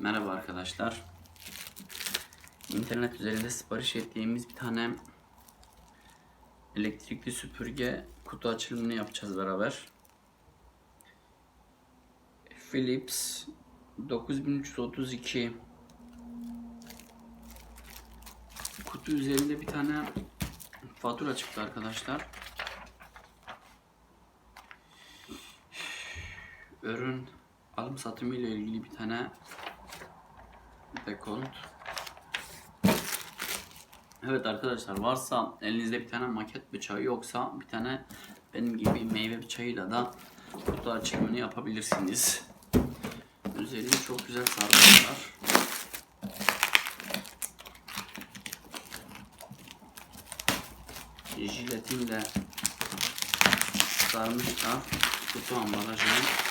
Merhaba arkadaşlar. İnternet üzerinde sipariş ettiğimiz bir tane elektrikli süpürge kutu açılımını yapacağız beraber. Philips 9332 kutu üzerinde bir tane fatura çıktı arkadaşlar. Ürün alım satımı ile ilgili bir tane dekont. Evet arkadaşlar varsa elinizde bir tane maket bıçağı yoksa bir tane benim gibi meyve bıçağıyla da kutu açılımını yapabilirsiniz. Üzerini çok güzel sarmışlar. Jiletinle sarmışlar kutu ambalajını.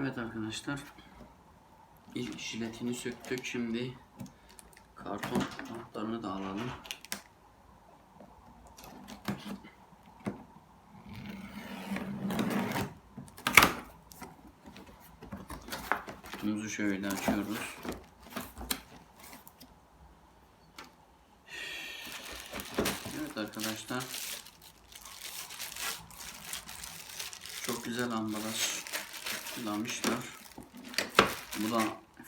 Evet arkadaşlar. İlk jiletini söktük. Şimdi karton bantlarını da alalım. Kutumuzu şöyle açıyoruz. Evet arkadaşlar. Çok güzel ambalaj kullanmışlar. Bu da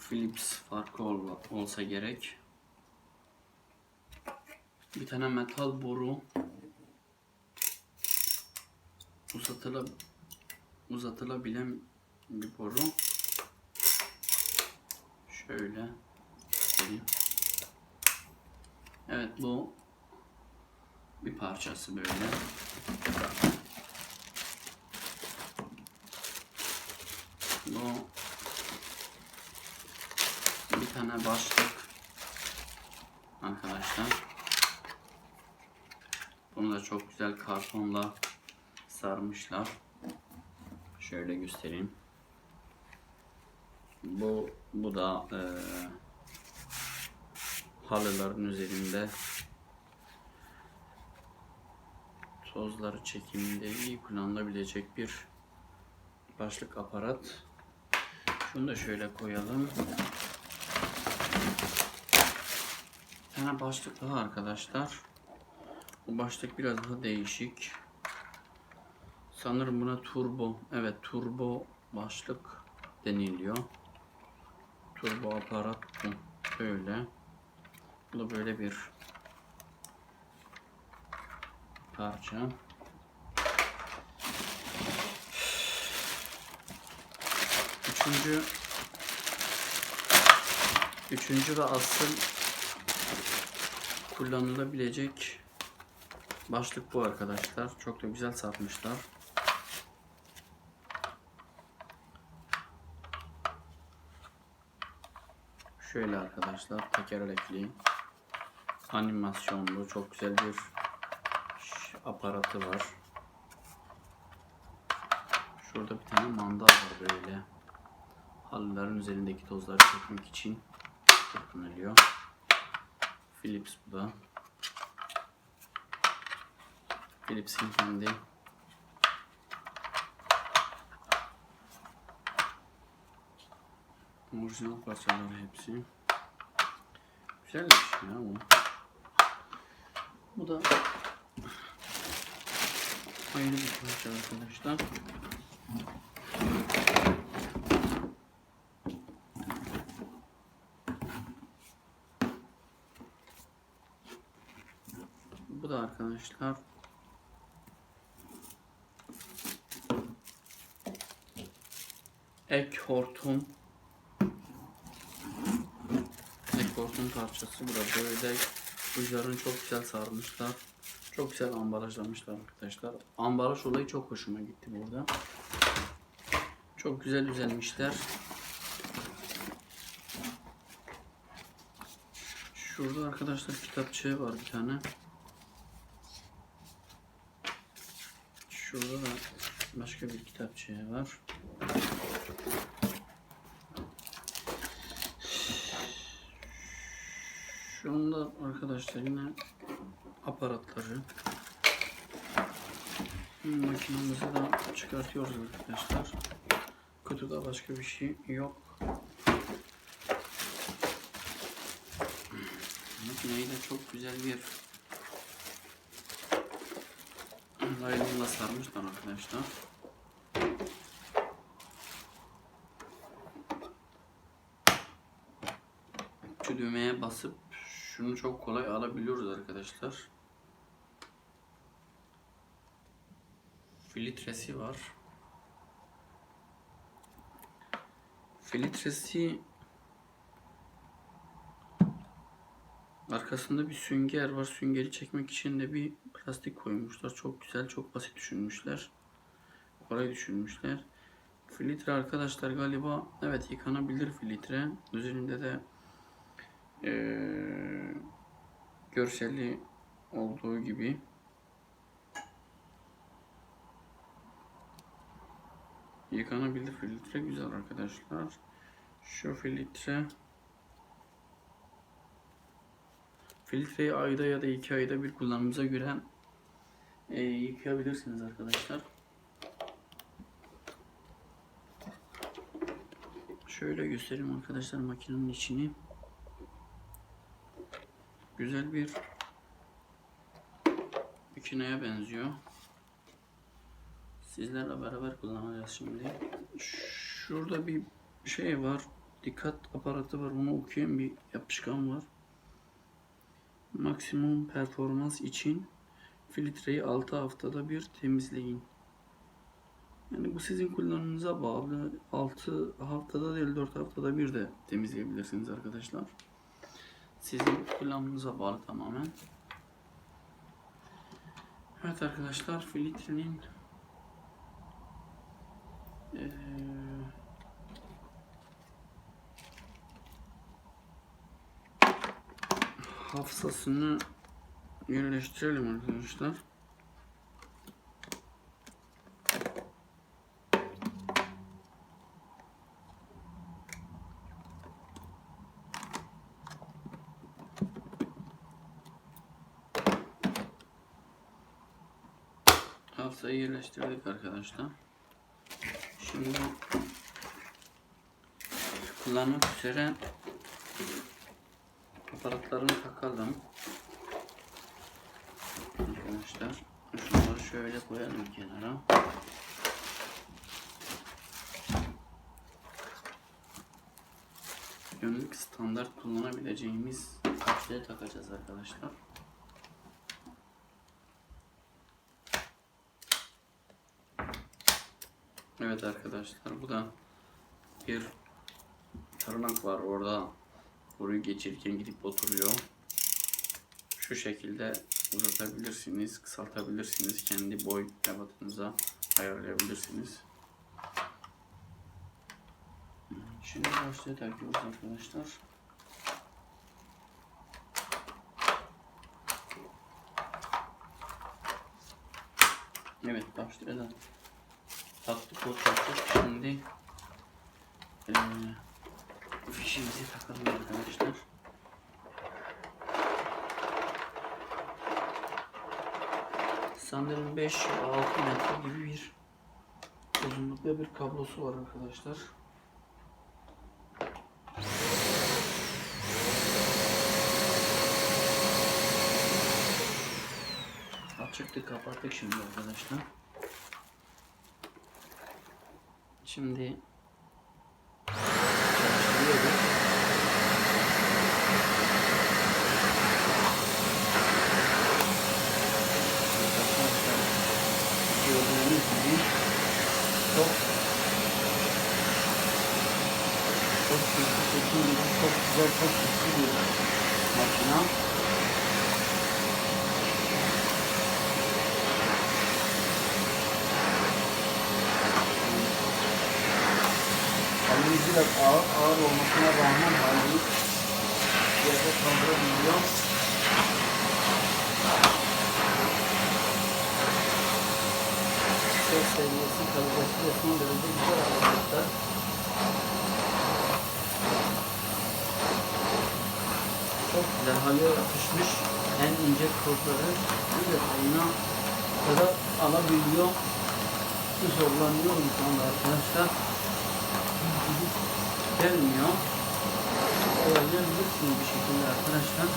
Philips farkı ol, olsa gerek. Bir tane metal boru uzatıla uzatılabilen bir boru. Şöyle. Evet bu bir parçası böyle. Bu bir tane başlık arkadaşlar. Bunu da çok güzel kartonla sarmışlar. Şöyle göstereyim. Bu bu da e, halıların üzerinde tozları çekiminde iyi kullanılabilecek bir başlık aparat. Şunu da şöyle koyalım. Bir tane başlık daha arkadaşlar. Bu başlık biraz daha değişik. Sanırım buna turbo, evet turbo başlık deniliyor. Turbo aparat bu. Böyle. Bu da böyle bir parça. Üçüncü Üçüncü ve asıl kullanılabilecek başlık bu arkadaşlar. Çok da güzel satmışlar. Şöyle arkadaşlar tekerlekli animasyonlu çok güzel bir aparatı var. Şurada bir tane mandal var böyle. Halıların üzerindeki tozları çekmek için kullanılıyor. Philips bu da. Philips'in kendi orijinal parçaları hepsi. Güzelmiş ya bu. Bu da ayrı bir parça arkadaşlar. Bu da arkadaşlar ek hortum ek hortum parçası bu da böyle uçlarını çok güzel sarmışlar Çok güzel ambalajlamışlar arkadaşlar. Ambalaj olayı çok hoşuma gitti burada. Çok güzel düzenlemişler. Şurada arkadaşlar kitapçığı var bir tane. Şurada da başka bir kitapçığı var. Şunda arkadaşlar yine aparatları. Makinamızı da çıkartıyoruz arkadaşlar. Kutuda başka bir şey yok. Makineyi de çok güzel bir laylonla sarmışlar arkadaşlar. Şu düğmeye basıp şunu çok kolay alabiliyoruz arkadaşlar. Filtresi var. Filtresi arkasında bir sünger var. Süngeri çekmek için de bir plastik koymuşlar. Çok güzel, çok basit düşünmüşler. Kolay düşünmüşler. Filtre arkadaşlar galiba evet yıkanabilir filtre. Üzerinde de eee görseli olduğu gibi yıkanabilir filtre güzel arkadaşlar. Şu filtre filtreyi ayda ya da iki ayda bir kullanımıza göre e, yıkayabilirsiniz arkadaşlar. Şöyle göstereyim arkadaşlar makinenin içini. Güzel bir makineye benziyor. Sizlerle beraber kullanacağız şimdi. Şurada bir şey var. Dikkat aparatı var. Bunu okuyan bir yapışkan var. Maksimum performans için filtreyi 6 haftada bir temizleyin. Yani bu sizin kullanımınıza bağlı. 6 haftada değil 4 haftada bir de temizleyebilirsiniz arkadaşlar. Sizin kullanımınıza bağlı tamamen. Evet arkadaşlar filtrenin eee, hafızasını yerleştirelim arkadaşlar. Hafızayı yerleştirdik arkadaşlar. Şimdi kullanmak üzere aparatlarını takalım. Arkadaşlar şunları şöyle koyalım kenara. Günlük standart kullanabileceğimiz kapsaya takacağız arkadaşlar. Evet arkadaşlar bu da bir tırnak var orada boruyu geçirirken gidip oturuyor. Şu şekilde uzatabilirsiniz, kısaltabilirsiniz. Kendi boy ebatınıza ayarlayabilirsiniz. Şimdi başlığı takıyoruz arkadaşlar. Evet başlığı da taktık. Şimdi eee fişimizi takalım arkadaşlar. Sanırım 5 ya da 6 metre gibi bir uzunlukta bir kablosu var arkadaşlar. Açıktı kapattık şimdi arkadaşlar. Şimdi Arkadaşlar gördüğünüz gibi çok çok gibi çok güzel çok güçlü bir makina. Biraz ağır, ağır olmasına rağmen hali yerde kaldırabiliyor. Ses seviyesi kalitesi de son derece güzel arkadaşlar. Çok güzel hale. En ince kodları bir detayına kadar alabiliyor. Zorlanıyorum şu anda arkadaşlar. Gelmiyor. Ayarlayabilirsiniz bir şekilde arkadaşlar.